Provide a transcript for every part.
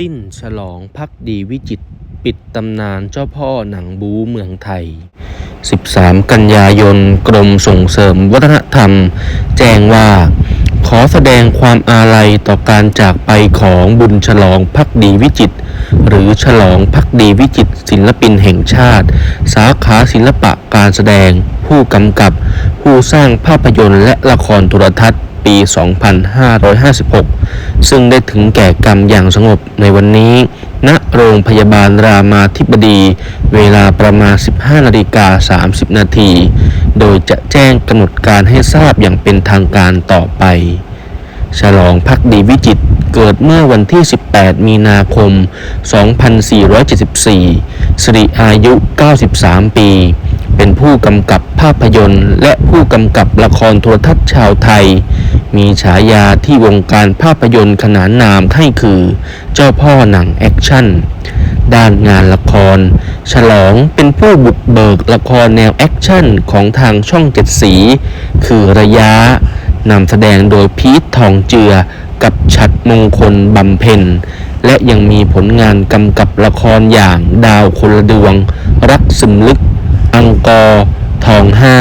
สิ้นฉลองพักดีวิจิตปิดตำนานเจ้าพ่อหนังบูเมืองไทย 13 กันยายนกรมส่งเสริมวัฒนธรรม แจ้งว่า ขอแสดงความอาลัยต่อการจากไปของบุญฉลองพักดีวิจิต หรือฉลองพักดีวิจิตศิลปินแห่งชาติ สาขาศิลปะการแสดง ผู้กำกับ ผู้สร้างภาพยนตร์และละครโทรทัศน์ ปี 2556 ซึ่งได้ถึงแก่กรรมอย่างสงบในวันนี้ณโรงพยาบาลรามาธิบดี เวลาประมาณ 15นาฬิกา30 นาที โดยจะแจ้งกำหนดการให้ทราบอย่างเป็นทางการต่อไป ฉลองพักดีวิจิตเกิดเมื่อวันที่ 18 มีนาคม 2474 สิริอายุ 93 ปี เป็นผู้กำกับภาพยนตร์ และผู้กำกับละครโทรทัศน์ชาวไทย มีฉายาที่วงการภาพยนตร์ขนานนามให้คือ เจ้าพ่อหนังแอคชั่น ด้านงานละคร ฉลองเป็นผู้บุกเบิกละครแนวแอคชั่นของทางช่องเจ็ดสี คือระยะนำแสดงโดยพีททองเจือกับฉัดมงคลบำเพ็ญและยังมีผลงานกำกับละครอย่างดาวคนละดวง รักซึมลึก อังกอร์ ทองห้า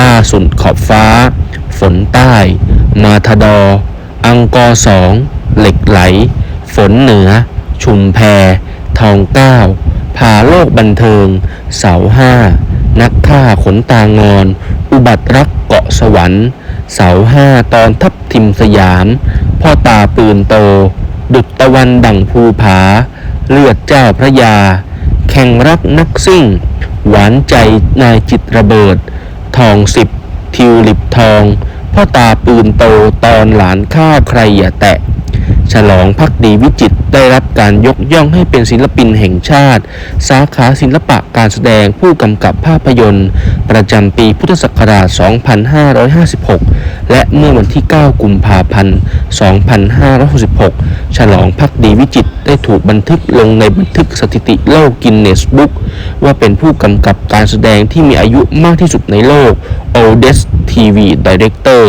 ล่าสุดขอบฟ้า ฝนใต้ มาทดอ อังกอร์สองเหล็กไหล ฝนเหนือ ชุมแพ ทองเก้าพาโลกบันเทิง เสาห้า นักฆ่าขนตางอน อุบัติรักเกาะสวรรค์ เสาห้าตอนทับทิมสยาม พ่อตาปืนโต ดุจตะวันดั่งภูผา เลือดเจ้าพระยา แข่งรักนักซิ่ง หวานใจนายจิตระเบิด ทองสิบทิวลิปทอง พ่อตาปืนโตตอนหลานข้าวใครอย่าแตะ ฉลองพักดีวิจิตได้รับการยกย่องให้เป็นศิลปินแห่งชาติ สาขาศิลปะการแสดงผู้กำกับภาพยนตร์ ประจำปีพุทธศักราช 2556 และเมื่อวันที่ 9 กุมภาพันธ์ 2566 ฉลองพักดีวิจิตได้ถูกบันทึกลงในบันทึกสถิติโลกกินเนสบุ๊กว่าเป็นผู้กำกับการแสดงที่มีอายุมากที่สุดในโลก Oldest TV Director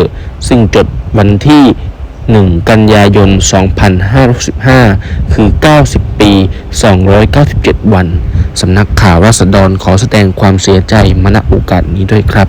ซึ่งจดวันที่ 1 กันยายน 2565 คือ 90 ปี 297 วัน สำนักข่าวราษฎรขอแสดงความเสียใจมณโอกาสนี้ด้วยครับ